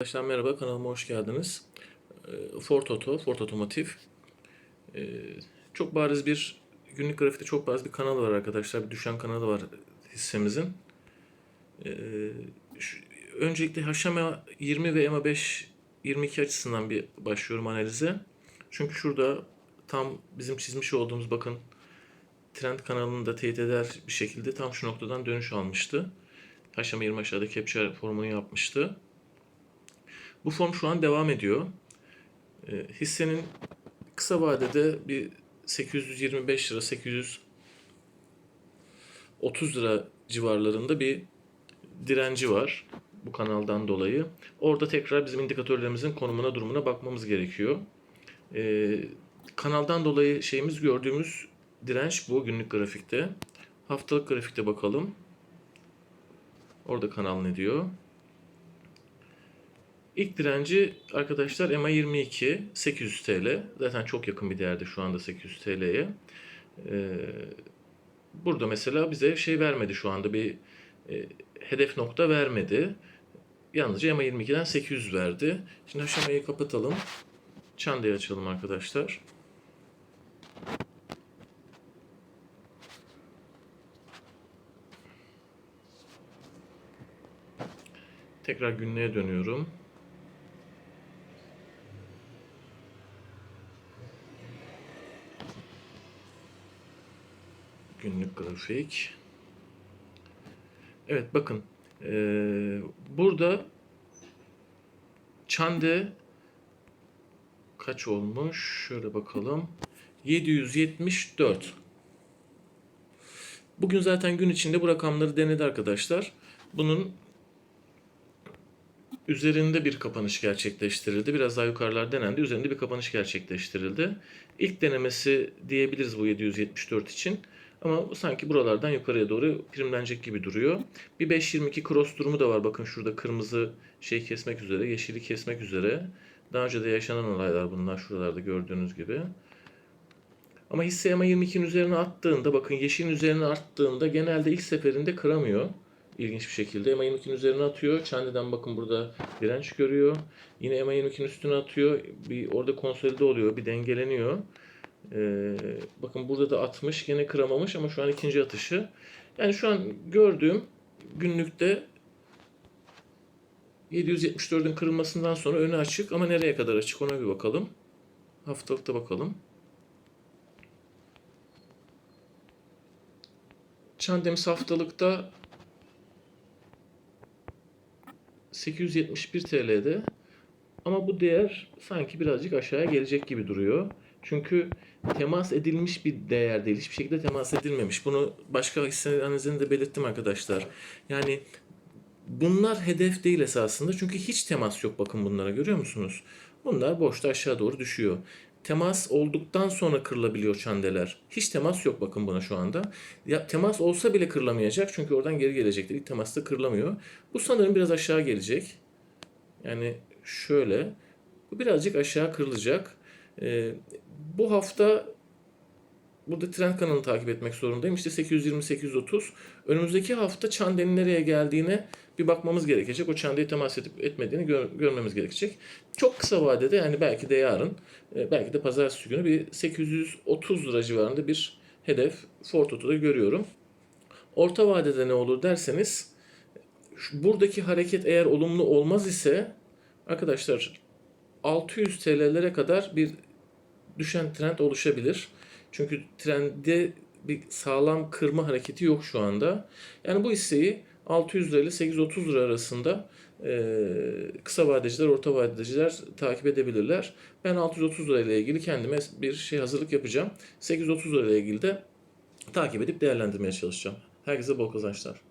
Arkadaşlar merhaba kanalıma hoş geldiniz. Ee, Ford Auto, Ford Otomotiv. Ee, Çok bariz bir günlük grafikte çok bariz bir kanal var arkadaşlar. Bir düşen kanalı var hissemizin. Ee, Öncelikle HMA 20 ve EMA 5 22 açısından bir başlıyorum analize. Çünkü şurada tam bizim çizmiş olduğumuz bakın trend kanalını da teyit eder bir şekilde tam şu noktadan dönüş almıştı. HMA 20 aşağıda capture formunu yapmıştı. Bu form şu an devam ediyor. E, hissenin kısa vadede bir 825 lira, 830 lira civarlarında bir direnci var bu kanaldan dolayı. Orada tekrar bizim indikatörlerimizin konumuna, durumuna bakmamız gerekiyor. E, kanaldan dolayı şeyimiz gördüğümüz direnç bu günlük grafikte. Haftalık grafikte bakalım. Orada kanal ne diyor? İlk direnci arkadaşlar EMA 22 800 TL. Zaten çok yakın bir değerde şu anda 800 TL'ye. Ee, burada mesela bize şey vermedi şu anda bir e, hedef nokta vermedi. Yalnızca EMA 22'den 800 verdi. Şimdi aşamayı kapatalım. Çandayı açalım arkadaşlar. Tekrar günlüğe dönüyorum. Günlük grafik. Evet bakın. eee, burada Çande kaç olmuş? Şöyle bakalım. 774. Bugün zaten gün içinde bu rakamları denedi arkadaşlar. Bunun üzerinde bir kapanış gerçekleştirildi. Biraz daha yukarılar denendi. Üzerinde bir kapanış gerçekleştirildi. İlk denemesi diyebiliriz bu 774 için. Ama sanki buralardan yukarıya doğru primlenecek gibi duruyor. Bir 5.22 cross durumu da var. Bakın şurada kırmızı şey kesmek üzere, yeşili kesmek üzere. Daha önce de yaşanan olaylar bunlar şuralarda gördüğünüz gibi. Ama hisse EMA 22'nin üzerine attığında bakın yeşilin üzerine arttığında genelde ilk seferinde kıramıyor. İlginç bir şekilde EMA 22'nin üzerine atıyor. Çandeden bakın burada direnç görüyor. Yine EMA 22'nin üstüne atıyor. Bir orada konsolide oluyor, bir dengeleniyor. Ee, bakın burada da atmış, gene kıramamış ama şu an ikinci atışı. Yani şu an gördüğüm günlükte 774'ün kırılmasından sonra önü açık ama nereye kadar açık ona bir bakalım. Haftalıkta bakalım. Çandemiz haftalıkta 871 TL'de ama bu değer sanki birazcık aşağıya gelecek gibi duruyor. Çünkü temas edilmiş bir değer değil. Hiçbir şekilde temas edilmemiş. Bunu başka hisse analizinde de belirttim arkadaşlar. Yani bunlar hedef değil esasında. Çünkü hiç temas yok bakın bunlara görüyor musunuz? Bunlar boşta aşağı doğru düşüyor. Temas olduktan sonra kırılabiliyor çandeler. Hiç temas yok bakın buna şu anda. Ya, temas olsa bile kırılamayacak çünkü oradan geri gelecektir. İlk temasta kırılamıyor. Bu sanırım biraz aşağı gelecek. Yani şöyle. Bu birazcık aşağı kırılacak. Ee, bu hafta burada trend kanalını takip etmek zorundayım. İşte 820-830. Önümüzdeki hafta çandenin nereye geldiğine bir bakmamız gerekecek. O çandayı temas edip etmediğini gör- görmemiz gerekecek. Çok kısa vadede yani belki de yarın, e, belki de pazartesi günü bir 830 lira civarında bir hedef Ford Auto'da görüyorum. Orta vadede ne olur derseniz buradaki hareket eğer olumlu olmaz ise arkadaşlar 600 TL'lere kadar bir düşen trend oluşabilir. Çünkü trende bir sağlam kırma hareketi yok şu anda. Yani bu hisseyi 600 lira ile 830 lira arasında e, kısa vadeciler, orta vadeciler takip edebilirler. Ben 630 lira ile ilgili kendime bir şey hazırlık yapacağım. 830 lira ile ilgili de takip edip değerlendirmeye çalışacağım. Herkese bol kazançlar.